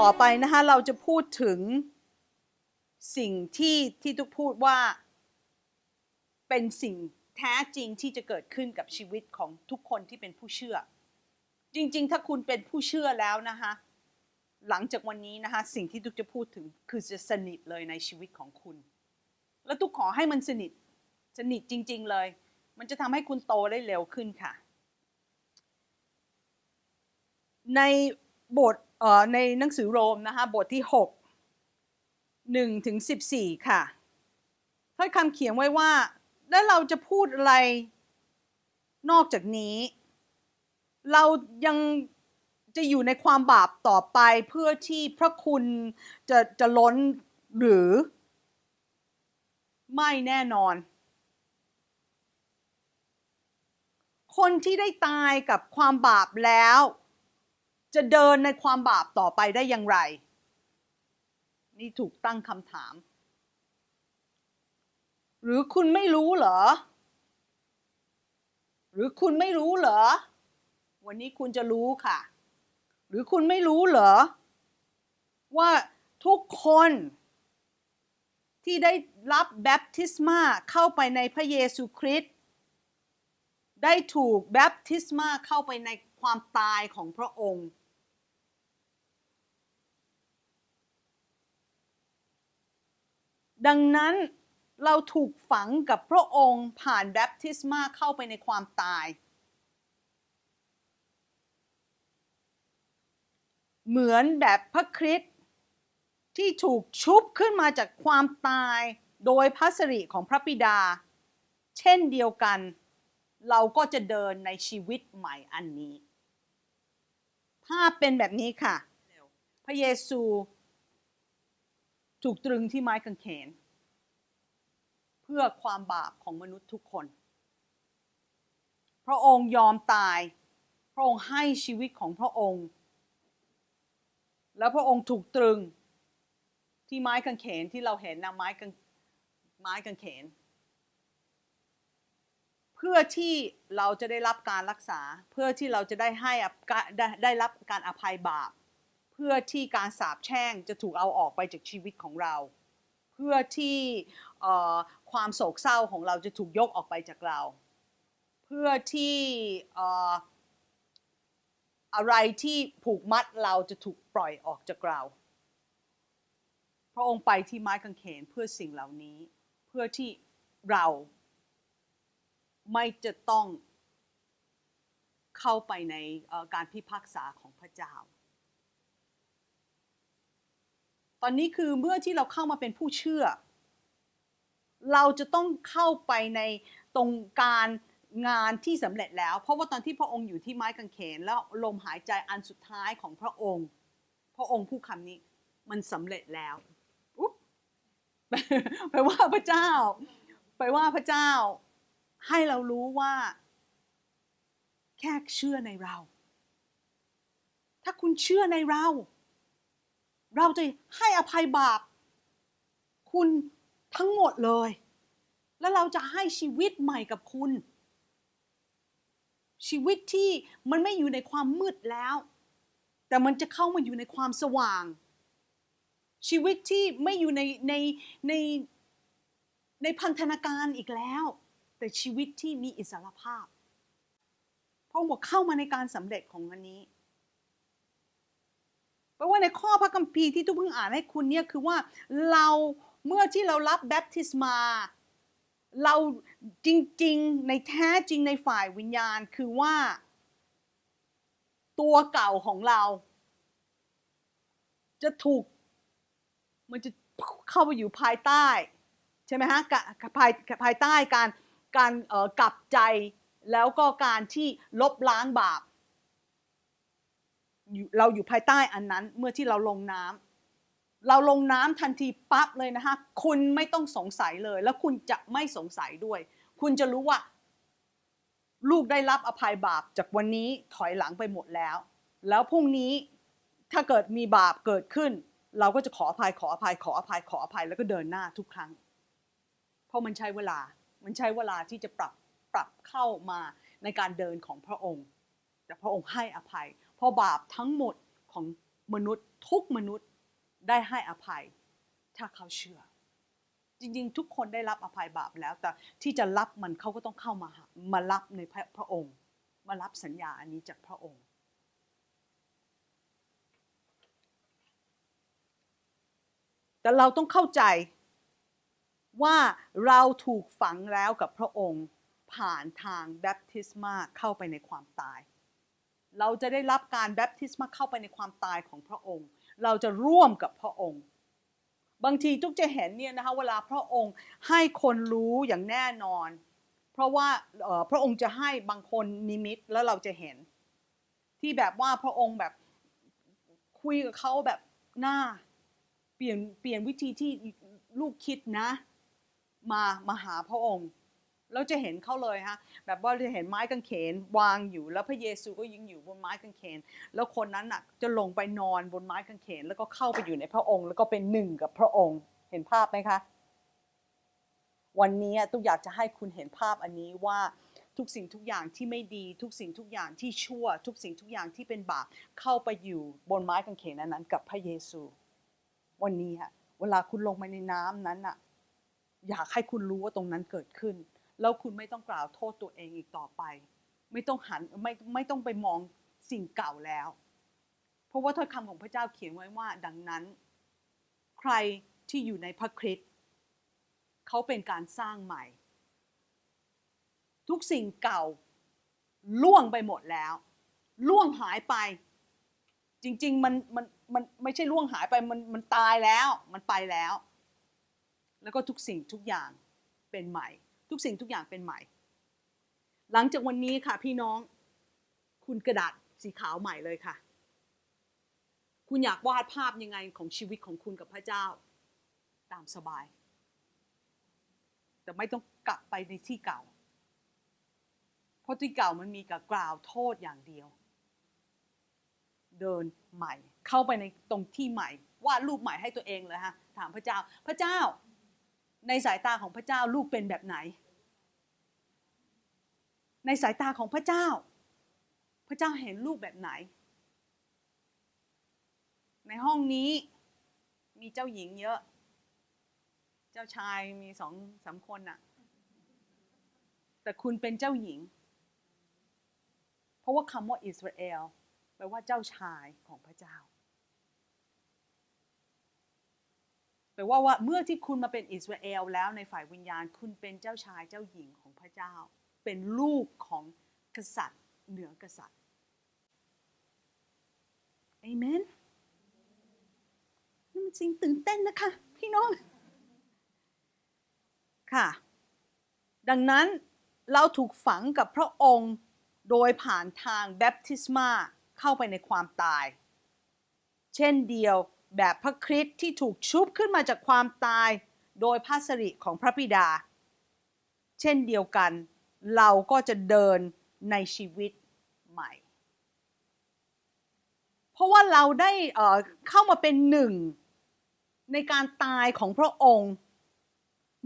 ต่อไปนะคะเราจะพูดถึงสิ่งที่ที่ทุกพูดว่า เป็นสิ่งแท้จริงที่จะเกิดขึ้นกับชีวิตของทุกคนที่เป็นผู้เชื่อ จริงๆ ถ้าคุณเป็นผู้เชื่อแล้วนะคะหลังจากวันนี้นะคะสิ่งที่ทุกจะพูดถึงคือจะสนิทเลยในชีวิตของคุณ แล้วทุกขอให้มันสนิทสนิทจริง ๆเลย มันจะทำให้คุณโตได้เร็วขึ้นค่ะ ใน บทในหนังสือโรมนะคะบทที่ 6 1ถึง14 ค่ะถ้อยคำเขียนไว้ว่า แล้วเราจะพูดอะไรนอกจากนี้ เรายังจะอยู่ในความบาปต่อไปเพื่อที่พระคุณจะจะล้นหรือ ไม่แน่นอน คนที่ได้ตายกับความบาปแล้ว จะเดินในความบาปต่อไปได้อย่างไร นี่ถูกตั้งคำถาม หรือคุณไม่รู้เหรอ หรือคุณไม่รู้เหรอ วันนี้คุณจะรู้ค่ะ หรือคุณไม่รู้เหรอ ว่าทุกคนที่ได้รับแบปทิสมาเข้าไปในพระเยซูคริสต์ได้ถูกแบปทิสมาเข้าไปในความตายของพระองค์ ดังนั้นเราถูกฝังกับพระองค์ผ่านแบปทิสมาเข้าไปในความตาย เหมือนแบบพระคริสต์ที่ถูกชุบขึ้นมาจากความตายโดยพระสิริของพระบิดา เช่นเดียวกัน เราก็จะเดินในชีวิตใหม่อันนี้ ภาพเป็นแบบนี้ค่ะ พระเยซู ถูกตรึงที่ไม้กางเขน พื่อความบาปของมนุษย์ทุกคน พระองค์ยอมตาย พระองค์ให้ชีวิตของพระองค์ แล้วพระองค์ถูกตรึงที่ไม้กางเขนที่เราเห็นนะไม้กางไม้กางเขน เพื่อที่เราจะได้รับการรักษา เพื่อที่เราจะได้ให้ได้ได้รับการอภัยบาป เพื่อที่การสาปแช่งจะถูกเอาออกไปจากชีวิตของเรา เพื่อที่ ความโศกเศร้าของเราจะถูกยกออกไปจากเรา เพื่อที่อะไรที่ผูกมัดเราจะถูกปล่อยออกจากเรา พระองค์ไปที่ไม้กางเขนเพื่อสิ่งเหล่านี้ เพื่อที่เราไม่จะต้องเข้าไปในการพิพากษาของพระเจ้า ตอนนี้คือเมื่อที่เราเข้ามาเป็นผู้เชื่อ เราจะต้องเข้าไปในตรงการงานที่สำเร็จแล้ว เพราะว่าตอนที่พระองค์อยู่ที่ไม้กางเขน แล้วลมหายใจอันสุดท้ายของพระองค์ พระองค์พูดคำนี้มันสำเร็จแล้วไปว่าพระเจ้าไปว่าพระเจ้า ให้เรารู้ว่า แค่เชื่อในเรา ถ้าคุณเชื่อในเรา เราจะให้อภัยบาป คุณ ทั้งหมดเลย แล้วเราจะให้ชีวิตใหม่กับคุณ ชีวิตที่มันไม่อยู่ในความมืดแล้ว แต่มันจะเข้ามาอยู่ในความสว่าง ชีวิตที่ไม่อยู่ในในในในพันธนาการอีกแล้ว แต่ชีวิตที่มีอิสรภาพพระองค์บอกเข้ามาในการสำเร็จของอันนี้แปลว่าในข้อพระคัมภีร์ที่ทุกเพิ่งอ่านให้คุณเนี่ยคือว่าเรา เมื่อที่เรารับแบปทิสมา เราจริงๆ ในแท้จริงในฝ่ายวิญญาณคือว่า ตัวเก่าของเรา จะถูก มันจะเข้าไปอยู่ภายใต้ ใช่ไหมฮะภายภายใต้การการกลับใจแล้วก็การที่ลบล้างบาปเราอยู่ภายใต้อันนั้นเมื่อที่เราลงน้ำ เราลงน้ำทันทีปั๊บเลยนะคะคุณไม่ต้องสงสัยเลย แล้วคุณจะไม่สงสัยด้วย คุณจะรู้ว่า ลูกได้รับอภัยบาปจากวันนี้ถอยหลังไปหมดแล้ว แล้วพรุ่งนี้ถ้าเกิดมีบาปเกิดขึ้น เราก็จะขออภัยขออภัยขออภัยขออภัยแล้วก็เดินหน้าทุกครั้ง เพราะมันใช้เวลา มันใช้เวลาที่จะปรับปรับเข้ามาในการเดินของพระองค์ แต่พระองค์ให้อภัย เพราะบาปทั้งหมดของมนุษย์ทุกมนุษย์ ได้ให้อภัยถ้าเขาเชื่อ จริงๆ ทุกคนได้รับอภัยบาปแล้ว แต่ที่จะรับมันเขาก็ต้องเข้ามาหามารับในพระพระองค์ มารับสัญญาอันนี้จากพระองค์แต่เราต้องเข้าใจว่าเราถูกฝังแล้วกับพระองค์ผ่านทางแบปทิสมาเข้าไปในความตาย เราจะได้รับการแบปทิสมาเข้าไปในความตายของพระองค์ เราจะร่วมกับพระองค์ บางทีทุกจะเห็นเนี่ยนะคะเวลาพระองค์ให้คนรู้อย่างแน่นอน เพราะว่าพระองค์จะให้บางคนนิมิตแล้วเราจะเห็น ที่แบบว่าพระองค์แบบคุยกับเขาแบบหน้า เปลี่ยนเปลี่ยนวิธีที่ลูกคิดนะ มามาหาพระองค์ เราจะเห็นเขาเลยฮะแบบว่าจะเห็นไม้กางเขนวางอยู่ แล้วพระเยซูก็ยิงอยู่บนไม้กางเขน แล้วคนนั้นน่ะจะลงไปนอนบนไม้กางเขน แล้วก็เข้าไปอยู่ในพระองค์ แล้วก็เป็นหนึ่งกับพระองค์เห็นภาพไหมคะ วันนี้ตุ๊กอยากจะให้คุณเห็นภาพอันนี้ว่าทุกสิ่งทุกอย่างที่ไม่ดี ทุกสิ่งทุกอย่างที่ชั่ว ทุกสิ่งทุกอย่างที่เป็นบาปเข้าไปอยู่บนไม้กางเขนนั้นกับพระเยซู วันนี้ฮะเวลาคุณลงไปในน้ำนั้นน่ะอยากให้คุณรู้ว่าตรงนั้นเกิดขึ้น แล้วคุณไม่ต้องกล่าวโทษตัวเองอีกต่อไป ไม่ต้องหันไม่ไม่ต้องไปมองสิ่งเก่าแล้ว เพราะว่าถ้อยคำของพระเจ้าเขียนไว้ว่า ดังนั้น ใครที่อยู่ในพระคริสต์เขาเป็นการสร้างใหม่ ทุกสิ่งเก่าล่วงไปหมดแล้ว ล่วงหายไป จริง ๆ มันมันมันไม่ใช่ล่วงหายไปมันมันตายแล้ว มันไปแล้ว แล้วก็ทุกสิ่งทุกอย่างเป็นใหม่ ทุกสิ่งทุกอย่างเป็นใหม่ หลังจากวันนี้ค่ะพี่น้อง คุณกระดาษสีขาวใหม่เลยค่ะ คุณอยากวาดภาพยังไงของชีวิตของคุณกับพระเจ้า ตามสบาย แต่ไม่ต้องกลับไปในที่เก่า เพราะที่เก่ามันมีกับกล่าวโทษอย่างเดียว เดินใหม่ เข้าไปในตรงที่ใหม่วาดรูปใหม่ให้ตัวเองเลยฮะถามพระเจ้า พระเจ้า ในสายตาของพระเจ้าลูกเป็นแบบไหน ในสายตาของพระเจ้า พระเจ้าเห็นลูกแบบไหน ในห้องนี้มีเจ้าหญิงเยอะ เจ้าชายมีสองสามคนน่ะ แต่คุณเป็นเจ้าหญิง เพราะว่าคำว่าอิสราเอลแปลว่าเจ้าชายของพระเจ้าแปลว่าว่าเมื่อที่คุณมาเป็นอิสราเอลแล้วในฝ่ายวิญญาณ คุณเป็นเจ้าชายเจ้าหญิงของพระเจ้า เป็นลูกของกษัตริย์เหนือกษัตริย์เอเมนนี่มันจริงตื่นเต้นนะคะ พี่น้อง ค่ะ ดังนั้นเราถูกฝังกับพระองค์โดยผ่านทางแบปติศมาเข้าไปในความตาย เช่นเดียวแบบพระคริสต์ที่ถูกชุบขึ้นมาจากความตาย โดยพระสิริของพระบิดา เช่นเดียวกัน เราก็จะเดินในชีวิตใหม่ เพราะว่าเราได้เข้ามาเป็นหนึ่งในการตายของพระองค์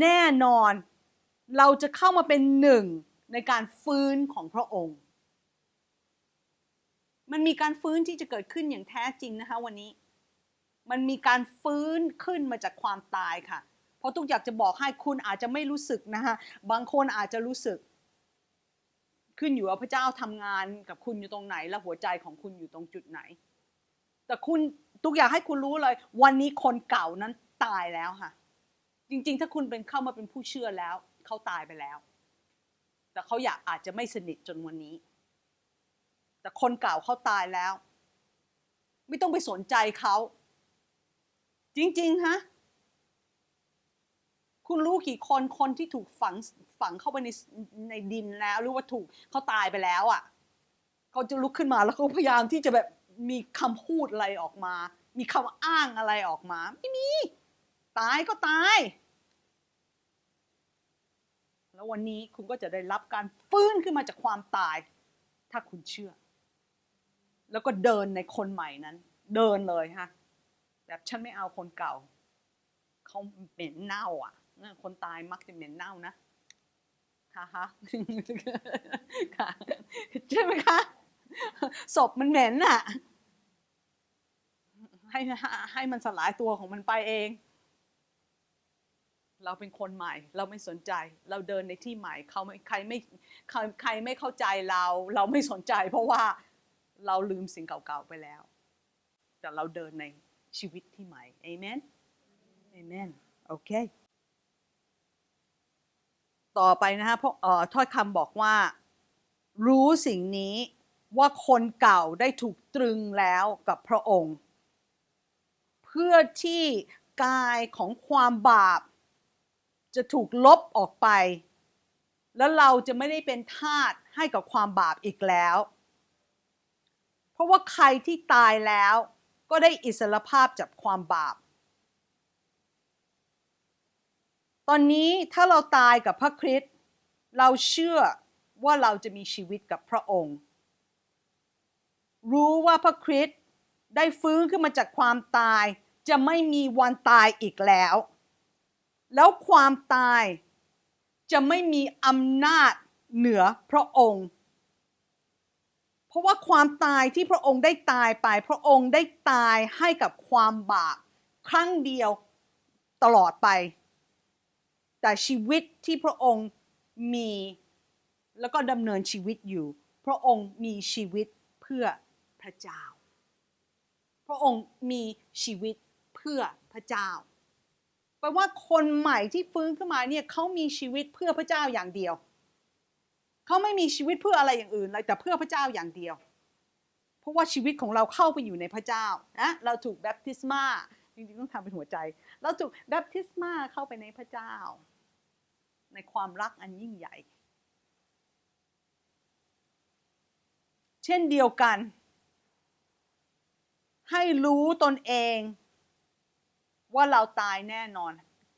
แน่นอนเราจะเข้ามาเป็นหนึ่งในการฟื้นของพระองค์ มันมีการฟื้นที่จะเกิดขึ้นอย่างแท้จริงนะคะวันนี้ มันมีการฟื้นขึ้นมาจากความตายค่ะ เพราะทุกอยากจะบอกให้คุณอาจจะไม่รู้สึกนะคะบางคนอาจจะรู้สึก ขึ้นอยู่ว่าพระเจ้าทำงานกับคุณอยู่ตรงไหน และหัวใจของคุณอยู่ตรงจุดไหน แต่คุณทุกอยากให้คุณรู้เลย วันนี้คนเก่านั้นตายแล้วค่ะ จริงๆ ถ้าคุณเป็นเข้ามาเป็นผู้เชื่อแล้ว เขาตายไปแล้ว แต่เขาอยากอาจจะไม่สนิทจนวันนี้ แต่คนเก่าเขาตายแล้ว ไม่ต้องไปสนใจเขา จริงๆฮะ คุณรู้กี่คนคนที่ถูกฝังฝังเข้าไปในในดินแล้ว หรือว่าถูกเขาตายไปแล้วอะ่ะเขาจะลุกขึ้นมาแล้วเขาพยายามที่จะแบบมีคำพูดอะไรออกมา มีคำอ้างอะไรออกมา ไม่มี ตายก็ตาย แล้ววันนี้คุณก็จะได้รับการฟื้นขึ้นมาจากความตาย ถ้าคุณเชื่อ แล้วก็เดินในคนใหม่นั้น เดินเลยฮะ แบบฉันไม่เอาคนเก่า เขาเหม็นเน่าอะ คนตายมักจะเหม็นเน่านะค่ะฮะค่ะใช่ไหมคะศพมันเหม็นอะใให้ให้มันสลายตัวของมันไปเอง เราเป็นคนใหม่ เราไม่สนใจ เราเดินในที่ใหม่เขาไม่ใครไม่ใครใครไม่เข้าใจเรา เราไม่สนใจ เพราะว่าเราลืมสิ่งเก่าๆไปแล้ว แต่เราเดินในชีวิตที่ใหม่เอเมนเอเมนโอเค ต่อไปนะฮะเพราะเอ่อถ้อยคำบอกว่า รู้สิ่งนี้ว่าคนเก่าได้ถูกตรึงแล้วกับพระองค์ เพื่อที่กายของความบาป จะถูกลบออกไป แล้วเราจะไม่ได้เป็นทาสให้กับความบาปอีกแล้ว เพราะว่าใครที่ตายแล้วก็ได้อิสรภาพจากความบาป ตอนนี้ถ้าเราตายกับพระคริสต์เราเชื่อว่าเราจะมีชีวิตกับพระองค์ รู้ว่าพระคริสต์ได้ฟื้นขึ้นมาจากความตาย จะไม่มีวันตายอีกแล้ว แล้วความตายจะไม่มีอำนาจเหนือพระองค์ เพราะว่าความตายที่พระองค์ได้ตายไป พระองค์ได้ตายให้กับความบาปครั้งเดียวตลอดไป แต่ชีวิตที่พระองค์มีแล้วก็ดำเนินชีวิตอยู่ พระองค์มีชีวิตเพื่อพระเจ้า พระองค์มีชีวิตเพื่อพระเจ้าแปลว่าคนใหม่ที่ฟื้นขึ้นมาเนี่ยเขามีชีวิตเพื่อพระเจ้าอย่างเดียวเขาไม่มีชีวิตเพื่ออะไรอย่างอื่นเลยแต่เพื่อพระเจ้าอย่างเดียว เพราะว่าชีวิตของเราเข้าไปอยู่ในพระเจ้านะเราถูกแบปติศมาจริงๆต้องทำเป็นหัวใจ เราถูกแบปติศมาเข้าไปในพระเจ้า ในความรักอันยิ่งใหญ่ เช่นเดียวกัน ให้รู้ตนเองว่าเราตายแน่นอน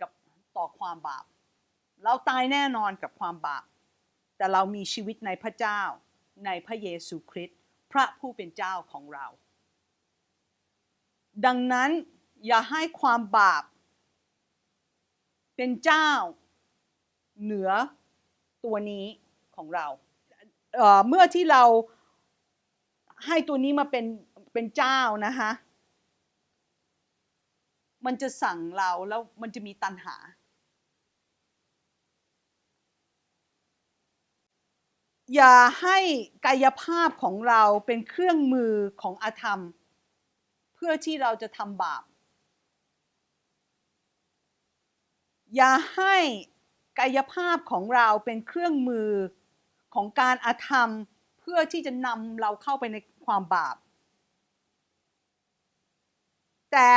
กับต่อความบาป เราตายแน่นอนกับความบาป แต่เรามีชีวิตในพระเจ้าในพระเยซูคริสต์พระผู้เป็นเจ้าของเรา ดังนั้นอย่าให้ความบาป เป็นเจ้า เหนือตัวนี้ของเราเเมื่อที่เราให้ตัวนี้มาเป็นเป็นเจ้านะคะมันจะสั่งเราแล้วมันจะมีตัณหา อย่าให้กายภาพของเราเป็นเครื่องมือของอาธรรม เพื่อที่เราจะทำบาป อย่าให้ กายภาพของเราเป็นเครื่องมือของการอาธรรมเพื่อที่จะนำเราเข้าไปในความบาป แต่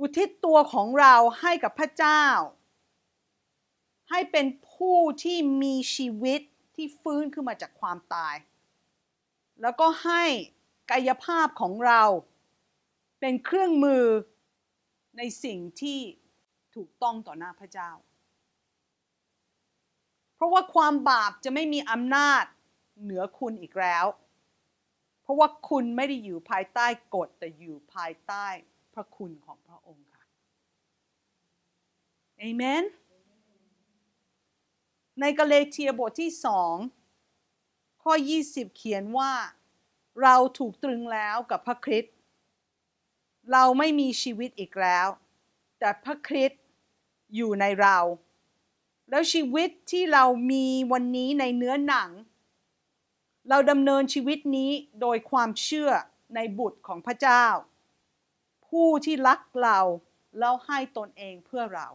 อุทิศตัวของเราให้กับพระเจ้า ให้เป็นผู้ที่มีชีวิตที่ฟื้นขึ้นมาจากความตาย แล้วก็ให้กายภาพของเราเป็นเครื่องมือในสิ่งที่ถูกต้องต่อหน้าพระเจ้า เพราะว่าความบาปจะไม่มีอำนาจเหนือคุณอีกแล้ว เพราะว่าคุณไม่ได้อยู่ภายใต้กฎแต่อยู่ภายใต้พระคุณของพระองค์ค่ะเอเมน ในกาเลเทียบทที่สองข้อ 20 เขียนว่าเราถูกตรึงแล้วกับพระคริสต์เราไม่มีชีวิตอีกแล้ว แต่พระคริสต์อยู่ในเรา แล้วชีวิตที่เรามีวันนี้ในเนื้อหนัง เราดำเนินชีวิตนี้โดยความเชื่อในบุตรของพระเจ้า ผู้ที่รักเราแล้วให้ตนเองเพื่อเรา